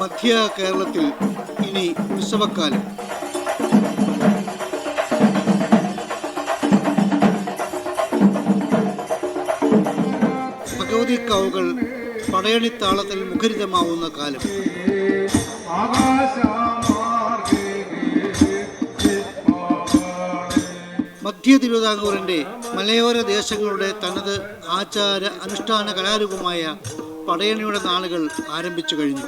മധ്യ കേരളത്തിൽ ഇനി ഉത്സവക്കാലം. ഭഗവതി കാവുകൾ പടയണിത്താളത്തിൽ മുഖരിതമാവുന്ന കാലം. മധ്യ തിരുവിതാംകൂറിന്റെ മലയോര ദേശങ്ങളുടെ തനത് ആചാര അനുഷ്ഠാന കലാരൂപമായ പടയണിയുടെ നാളുകൾ ആരംഭിച്ചു കഴിഞ്ഞു.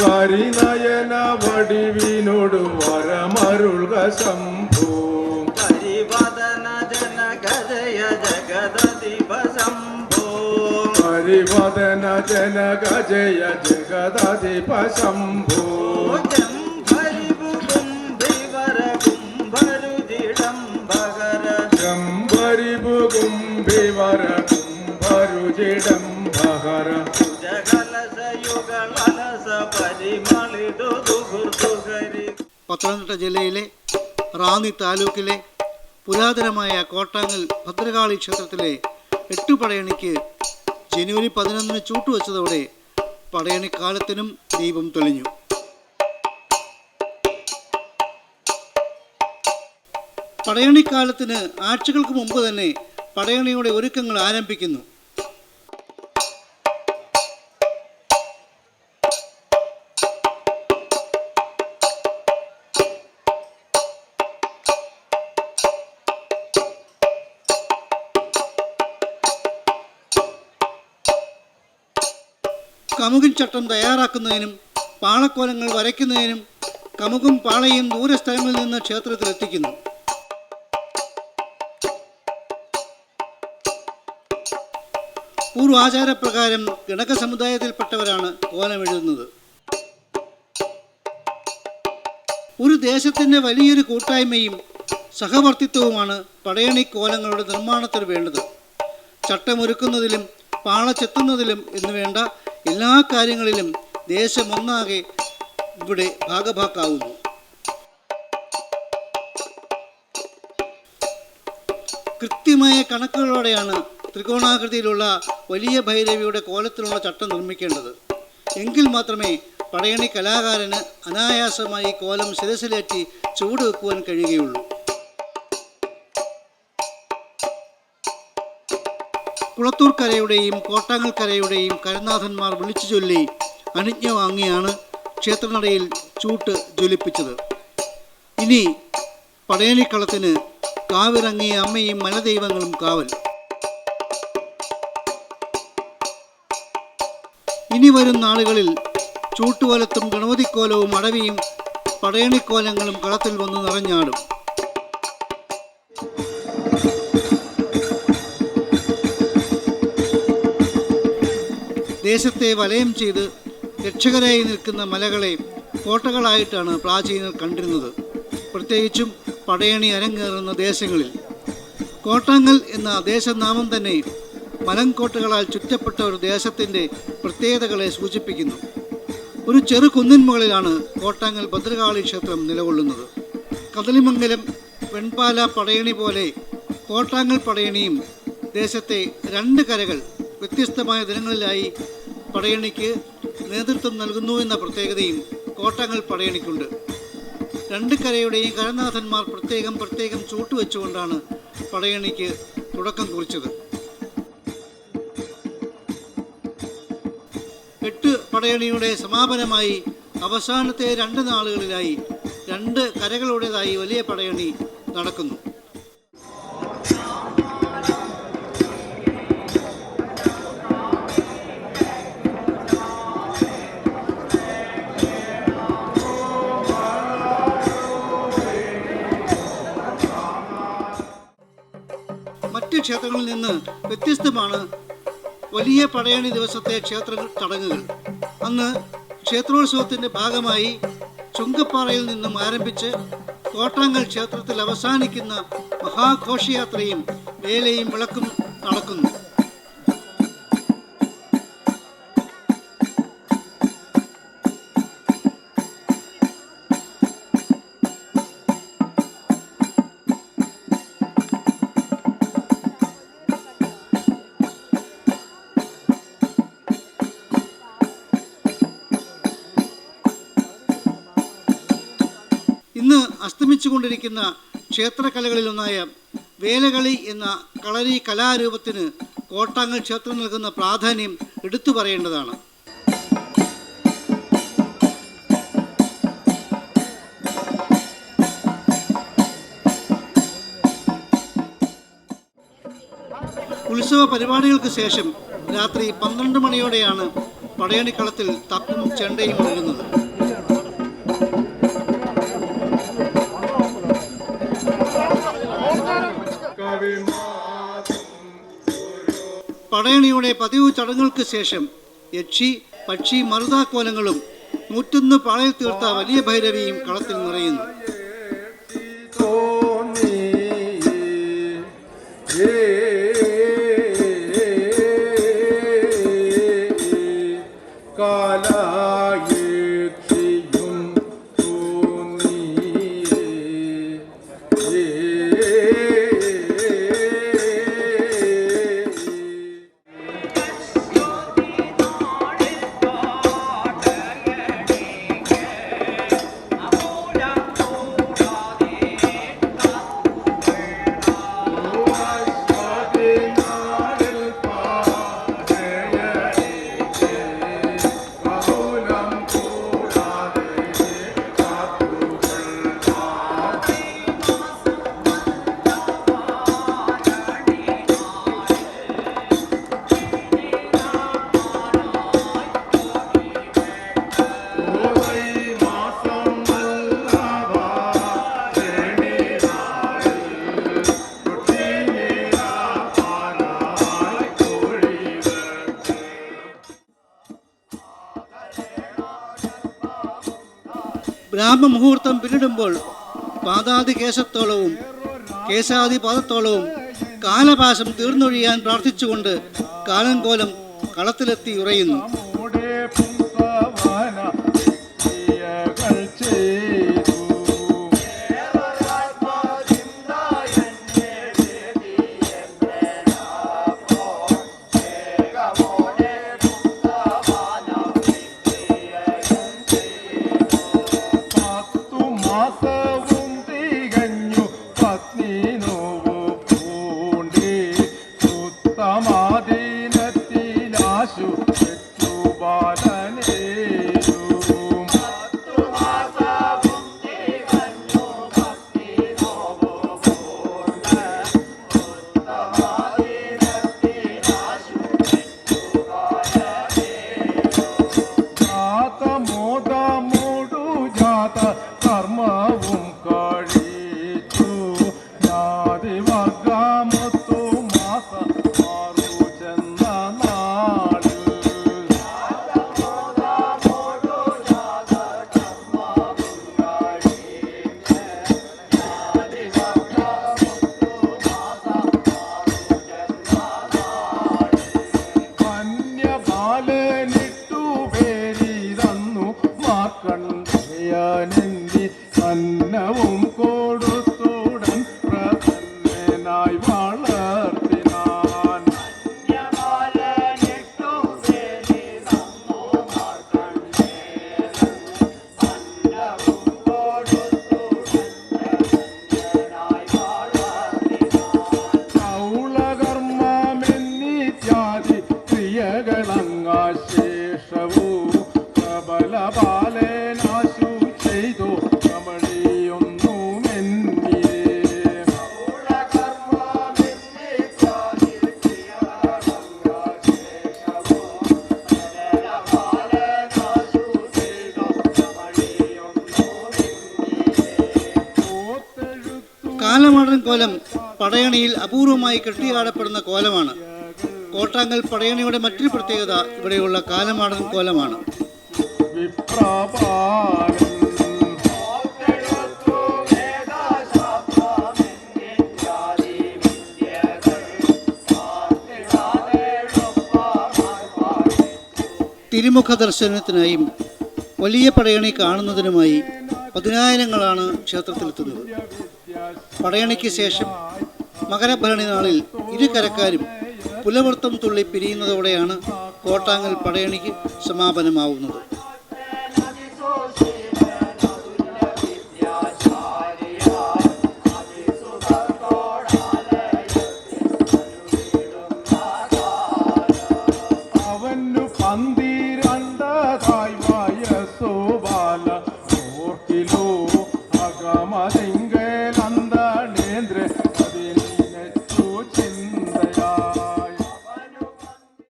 കരിനയന വടിവിനോട് വരമരുൾക കരിവദന ജഗദധിപ ശംഭൂ ദുഹൃതുഹരി പത്തനംതിട്ട ജില്ലയിലെ റാന്നി താലൂക്കിലെ പുരാതനമായ കോട്ടാങ്ങൽ ഭദ്രകാളി ക്ഷേത്രത്തിലെ എട്ടു പടയണിക്ക് ജനുവരി പതിനൊന്നിന് ചൂട്ടുവെച്ചതോടെ പടയണിക്കാലത്തിനും ദീപം തെളിഞ്ഞു. പടയണിക്കാലത്തിന് ആഴ്ചകൾക്ക് മുമ്പ് തന്നെ പടയണിയുടെ ഒരുക്കങ്ങൾ ആരംഭിക്കുന്നു. കമുകിൻ ചട്ടം തയ്യാറാക്കുന്നതിനും പാളക്കോലങ്ങൾ വരയ്ക്കുന്നതിനും കമുകും പാളയും ദൂരസ്ഥലങ്ങളിൽ നിന്ന് ക്ഷേത്രത്തിൽ എത്തിക്കുന്നു. പൂർവാചാരപ്രകാരം ഗണക സമുദായത്തിൽപ്പെട്ടവരാണ് കോലം എഴുതുന്നത്. ഒരു ദേശത്തിന്റെ വലിയൊരു കൂട്ടായ്മയും സഹവർത്തിത്വവുമാണ് പടയണി കോലങ്ങളുടെ നിർമ്മാണത്തിന് വേണ്ടത്. ചട്ടമൊരുക്കുന്നതിലും പാള ചെത്തുന്നതിലും എന്നു വേണ്ട എല്ലാ കാര്യങ്ങളിലും ദേശമൊന്നാകെ ഇവിടെ ഭാഗഭാക്കാവുന്നു. കൃത്യമായ കണക്കുകളോടെയാണ് ത്രികോണാകൃതിയിലുള്ള വലിയ ഭൈരവിയുടെ കോലത്തിലുള്ള ചട്ടം നിർമ്മിക്കേണ്ടത്. എങ്കിൽ മാത്രമേ പടയണി കലാകാരന് അനായാസമായി കോലം ശിരസിലേറ്റി ചുവട് വെക്കുവാൻ കഴിയുകയുള്ളൂ. കുളത്തൂർ കോട്ടാങ്ങൽക്കരയുടെയും കോട്ടാങ്ങൽ കരനാഥന്മാർ വിളിച്ചു ചൊല്ലി അനുജ്ഞ വാങ്ങിയാണ് ക്ഷേത്രനടയിൽ ചൂട്ട് ജ്വലിപ്പിച്ചത്. ഇനി പടയണിക്കളത്തിന് കാവിറങ്ങിയ അമ്മയും മലദൈവങ്ങളും കാവൽ. ഇനി വരും നാളുകളിൽ ചൂട്ടുവലത്തും ഗണപതിക്കോലവും അടവിയും പടയണിക്കോലങ്ങളും കളത്തിൽ വന്ന് നിറഞ്ഞാടും. ദേശത്തെ വലയം ചെയ്ത് രക്ഷകരായി നിൽക്കുന്ന മലകളെ കോട്ടകളായിട്ടാണ് പ്രാചീനർ കണ്ടിരുന്നത്. പ്രത്യേകിച്ചും പടയണി അരങ്ങേറുന്ന ദേശങ്ങളിൽ. കോട്ടങ്ങൾ എന്ന ദേശനാമം തന്നെ മലങ്കോട്ടകളാൽ ചുറ്റപ്പെട്ട ഒരു ദേശത്തിന്റെ പ്രത്യേകതകളെ സൂചിപ്പിക്കുന്നു. ഒരു ചെറു കുന്നിൻ മുകളിലാണ് ഭദ്രകാളി ക്ഷേത്രം നിലകൊള്ളുന്നത്. കദളിമംഗലം വെൺപാല പടയണി പോലെ കോട്ടാങ്ങൽ പടയണിയും ദേശത്തെ രണ്ട് കരകൾ വ്യത്യസ്തമായ ദിനങ്ങളിലായി പടയണിക്ക് നേതൃത്വം നൽകുന്നു എന്ന പ്രത്യേകതയും കോട്ടങ്ങൾ പടയണിക്കുണ്ട്. രണ്ട് കരയുടെയും കരനാഥന്മാർ പ്രത്യേകം പ്രത്യേകം ചൂട്ടുവെച്ചുകൊണ്ടാണ് പടയണിക്ക് തുടക്കം കുറിച്ചത്. എട്ട് പടയണിയുടെ സമാപനമായി അവസാനത്തെ രണ്ട് നാളുകളിലായി രണ്ട് കരകളുടേതായി വലിയ പടയണി നടക്കുന്നു. ക്ഷേത്രങ്ങളിൽ നിന്ന് വ്യത്യസ്തമാണ് വലിയ പടയണി ദിവസത്തെ ക്ഷേത്ര ചടങ്ങുകൾ. അന്ന് ക്ഷേത്രോത്സവത്തിന്റെ ഭാഗമായി ചുങ്കപ്പാറയിൽ നിന്നും ആരംഭിച്ച് കോട്ടാങ്ങൽ ക്ഷേത്രത്തിൽ അവസാനിക്കുന്ന മഹാഘോഷയാത്രയും വേലയും വിളക്കും നടക്കുന്നു. ഇന്ന് അസ്തമിച്ചുകൊണ്ടിരിക്കുന്ന ക്ഷേത്രകലകളിലൊന്നായ വേലകളി എന്ന കളരി കലാരൂപത്തിന് കോട്ടാങ്ങൽ ക്ഷേത്രം നൽകുന്ന പ്രാധാന്യം എടുത്തു പറയേണ്ടതാണ്. ഉത്സവ പരിപാടികൾക്ക് ശേഷം രാത്രി പന്ത്രണ്ട് മണിയോടെയാണ് പടയണിക്കളത്തിൽ തപ്പും ചെണ്ടയും ഉയരുന്നത് പടയണിയുടെ പതിവ് ചടങ്ങുകൾക്ക് ശേഷം യക്ഷി പക്ഷി മറുതാക്കോലങ്ങളും നൂറ്റൊന്ന് പാളയിൽ തീർത്ത വലിയ ഭൈരവിയും കളത്തിൽ നിറയുന്നു. ബ്രാഹ്മമുഹൂർത്തം പിന്നിടുമ്പോൾ പാതാതി കേശത്തോളവും കേശാദി പാദത്തോളവും കാലപാശം തീർന്നൊഴിയാൻ പ്രാർത്ഥിച്ചുകൊണ്ട് കാലം കോലം കളത്തിലെത്തി ഉറയുന്നു. പടയണിയിൽ അപൂർവമായി കെട്ടിയാടപ്പെടുന്ന കോലമാണ്. കോട്ടാങ്കൽ പടയണിയുടെ മറ്റൊരു പ്രത്യേകത ഇവിടെയുള്ള കാലമാടൻ കോലമാണ്. തിരുമുഖ ദർശനത്തിനായും വലിയ പടയണി കാണുന്നതിനുമായി പതിനായിരങ്ങളാണ് ക്ഷേത്രത്തിലെത്തുന്നത്. പടയണിക്ക് ശേഷം മകരഭരണി നാളിൽ ഇരുകരക്കാരും പുലവൃത്തം തുള്ളി പിരിയുന്നതോടെയാണ് കോട്ടാങ്ങൽ പടയണിക്ക് സമാപനമാവുന്നത്.